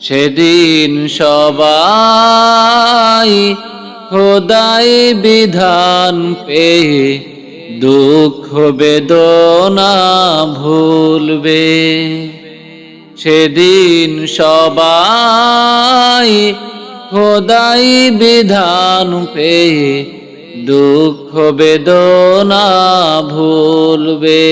সেদিন সবাই খোদাই বিধান পেয়ে দুঃখ বেদনা ভুলবে। সেদিন সবাই খোদাই বিধান পেয়ে দুঃখ বেদনা ভুলবে।